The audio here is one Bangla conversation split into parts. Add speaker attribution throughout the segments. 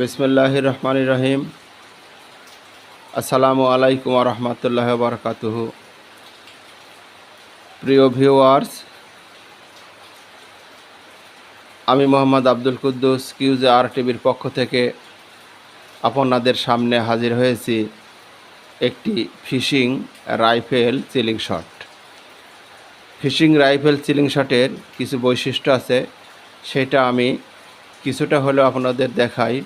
Speaker 1: বিসমুল্লাহ রহমান রহিম আসসালামু আলাইকুম রহমতুল্লাহ বারকাতুহু প্রিয় ভিউয়ার্স, আমি মোহাম্মদ আব্দুল কুদ্দুস, কিউজে আর টিভির পক্ষ থেকে আপনাদের সামনে হাজির হয়েছি একটি fishing rifle chilling shot. Fishing rifle chilling শটের কিছু বৈশিষ্ট্য আছে, সেটা আমি কিছুটা হলেও আপনাদের দেখাই।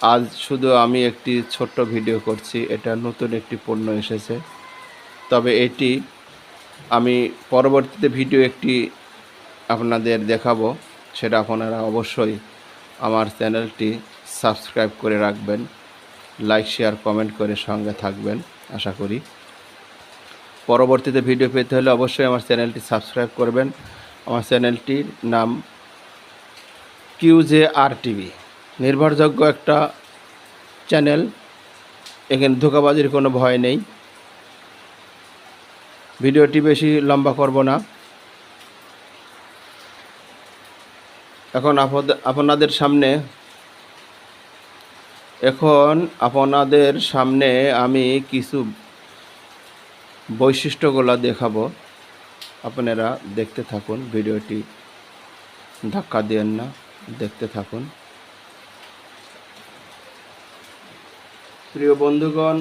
Speaker 1: আজ শুধু আমি একটি ছোট্ট ভিডিও করছি, এটা নতুন একটি পণ্য এসেছে। তবে এটি আমি পরবর্তীতে ভিডিও একটি আপনাদের দেখাবো, সেটা আপনারা অবশ্যই আমার চ্যানেলটি সাবস্ক্রাইব করে রাখবেন, লাইক, শেয়ার, কমেন্ট করে সঙ্গে থাকবেন, আশা করি। পরবর্তীতে ভিডিও পেতে হলে অবশ্যই আমার চ্যানেলটি সাবস্ক্রাইব করবেন। আমার চ্যানেলটির নাম কিউজে আর টিভি নির্ভরযোগ্য একটা চ্যানেল। এখানে ধোকাবাজির কোনো ভয় নেই। ভিডিওটি বেশি লম্বা করব না। এখন আপনাদের সামনে এখন আপনাদের সামনে আমি কিছু বৈশিষ্ট্যগুলো দেখাবো। আপনারা দেখতে থাকুন, ভিডিওটি ধাক্কা দিয়েন না, দেখতে থাকুন। প্রিয় বন্ধুগণ,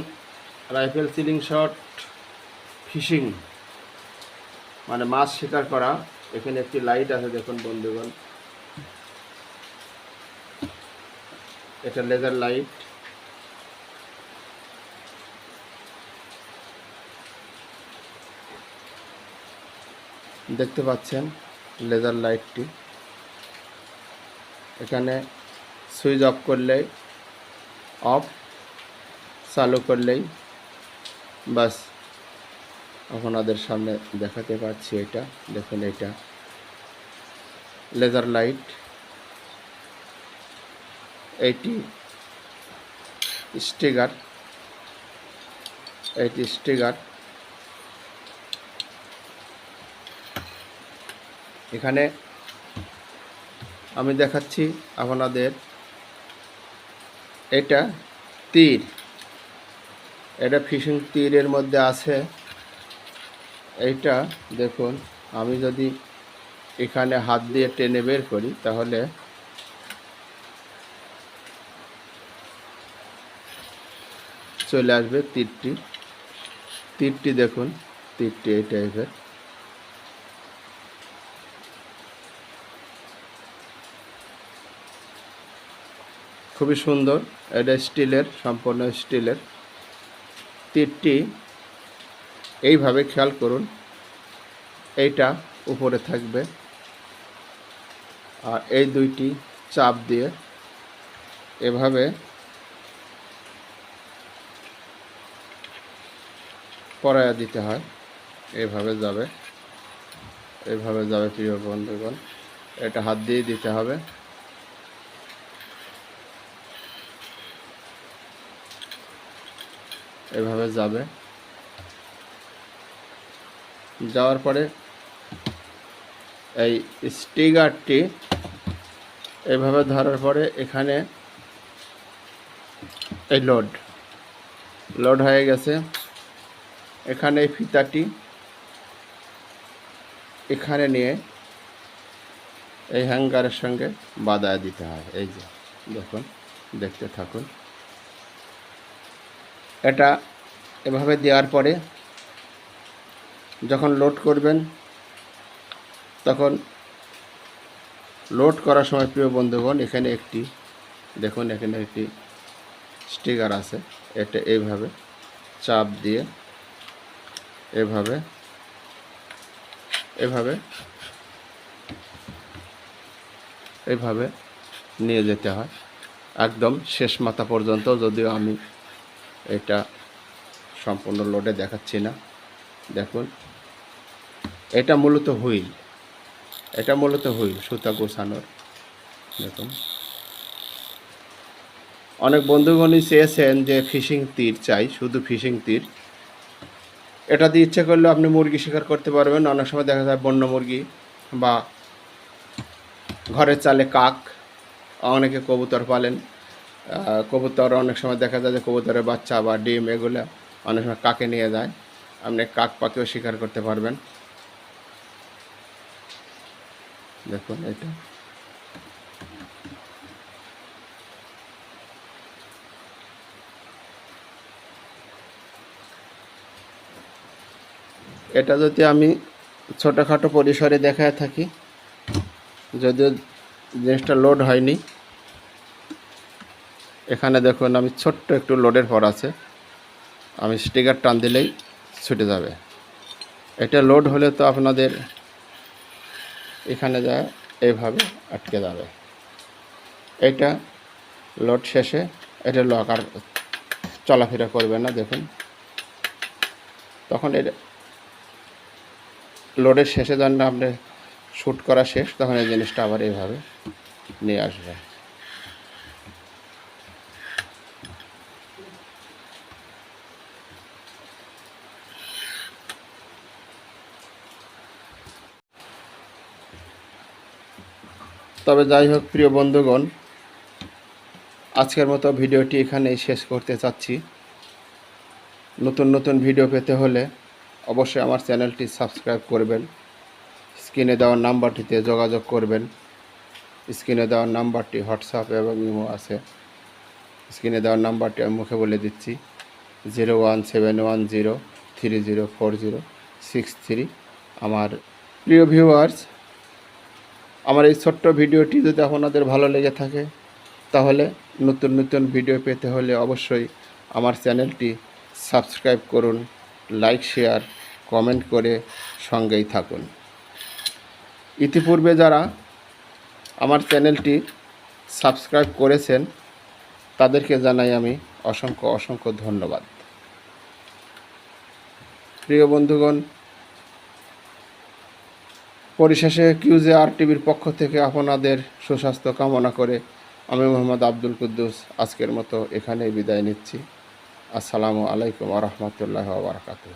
Speaker 1: রাইফেল সিলিং শট, ফিশিং মানে মাছ শিকার করা। এখানে একটি লাইট আছে, দেখুন বন্ধুগণ। এটা লেজার লাইট। দেখতে পাচ্ছেন লেজার লাইটটি। এখানে সুইচ অফ করলেই অফ চালু করলেই বাস আপনাদের সামনে দেখাতে পাচ্ছি এটা। দেখুন এটা। Laser light. Eighty sticker. Eighty sticker. এখানে আমি দেখাচ্ছি আপনাদের এটা তীর। এটা ফিশিং তীরের মধ্যে আছে। এইটা দেখুন, আমি যদি এখানে হাত দিয়ে টেনে বের করি, তাহলে চলে আসবে তীরটি। তীরটি দেখুন, তীরটি এই টাইপের। খুবই সুন্দর, এটা স্টিলের, সম্পূর্ণ স্টিলের। তীরটি এইভাবে খেয়াল করুন। এইটা উপরে থাকবে। আর এই দুইটি চাপ দিয়ে এভাবে পরায়া দিতে হয়। এইভাবে যাবে। এইভাবে যাবে প্রিয় বন্ধুগণ। এটা হাত দিয়ে দিতে হবে। এভাবে যাবে। যাওয়ার পরে এই স্টিকারটি এভাবে ধরার পরে এখানে এই লোড লোড হয়ে গেছে। এখানে এই ফিতাটি এখানে নিয়ে এই হ্যাঙ্গারের সঙ্গে বাঁধায় দিতে হয়। এই যে দেখুন, দেখতে থাকুন। এটা এভাবে দেওয়ার পরে যখন লোড করবেন, তখন লোড করার সময় প্রিয় বন্ধুগণ, এখানে একটি, দেখুন এখানে একটি স্টিকার আছে। এটা এইভাবে চাপ দিয়ে এভাবে এভাবে এভাবে নিয়ে যেতে হয়। একদম শেষ মাথা পর্যন্ত, যদিও আমি এটা সম্পূর্ণ লোডে দেখাচ্ছি না। দেখুন, এটা মূলত হুইল। এটা মূলত হুইল, সুতা গোছানোর। দেখুন। অনেক বন্ধুগণই চেয়েছেন যে ফিশিং তীর চাই, শুধু ফিশিং তীর। এটা দিয়ে ইচ্ছে করলে আপনি মুরগি শিকার করতে পারবেন। অনেক সময় দেখা যায় বন্য মুরগি বা ঘরের চালে কাক, অনেকে কবুতর পালেন। কবুতর অনেক সময় দেখা যায় যে কবুতরের বাচ্চা বা ডিম এগুলো অনেক সময় কাকে নিয়ে যায়, আপনি কাক পাখিও শিকার করতে পারবেন। দেখুন এটা। এটা যদি আমি ছোটোখাটো পরিসরে দেখায় থাকি, যদিও জিনিসটা লোড হয়নি এখানে দেখুন, আমি ছোট্ট একটু লোডের পর আছে। আমি স্টিকার টান দিলেই ছুটে যাবে। এটা লোড হলে তো আপনাদের এখানে যা এইভাবে আটকে যাবে। এটা লোড শেষে এটা লক, আর চলাফেরা করবে না, দেখুন। তখন এটা লোডের শেষে যখন আপনি শ্যুট করা শেষ, তখন এই জিনিসটা আবার এইভাবে নিয়ে আসবে। তবে যাই হোক, প্রিয় বন্ধুগণ, আজকের মতো ভিডিওটি এখানেই শেষ করতে চাচ্ছি। নতুন নতুন ভিডিও পেতে হলে অবশ্যই আমার চ্যানেলটি সাবস্ক্রাইব করবেন, স্ক্রিনে দেওয়ার নাম্বারটিতে যোগাযোগ করবেন। স্ক্রিনে দেওয়ার নাম্বারটি হোয়াটসঅ্যাপ এবং ইমো আছে। স্ক্রিনে দেওয়ার নাম্বারটি আমি মুখে বলে দিচ্ছি zero one seven one zero three zero four zero six three আমার প্রিয় ভিউয়ার্স আমার এই ছোট্ট ভিডিওটি যদি আপনাদের ভালো লেগে থাকে, তাহলে নতুন নতুন ভিডিও পেতে হলে অবশ্যই আমার চ্যানেলটি সাবস্ক্রাইব করুন, লাইক, শেয়ার, কমেন্ট করে সঙ্গেই থাকুন। ইতিপূর্বে যারা আমার চ্যানেলটি সাবস্ক্রাইব করেছেন, তাদেরকে জানাই আমি অসংখ্য অসংখ্য ধন্যবাদ। প্রিয় বন্ধুগণ পরিশেষে কিউজে আর টিভির পক্ষ থেকে আপনাদের সুস্বাস্থ্য কামনা করে আমি মোহাম্মদ আব্দুল কুদ্দুস আজকের মতো এখানেই বিদায় নিচ্ছি। আসসালামু আলাইকুম আ রহমতুল্লাহ বারকাতুহ।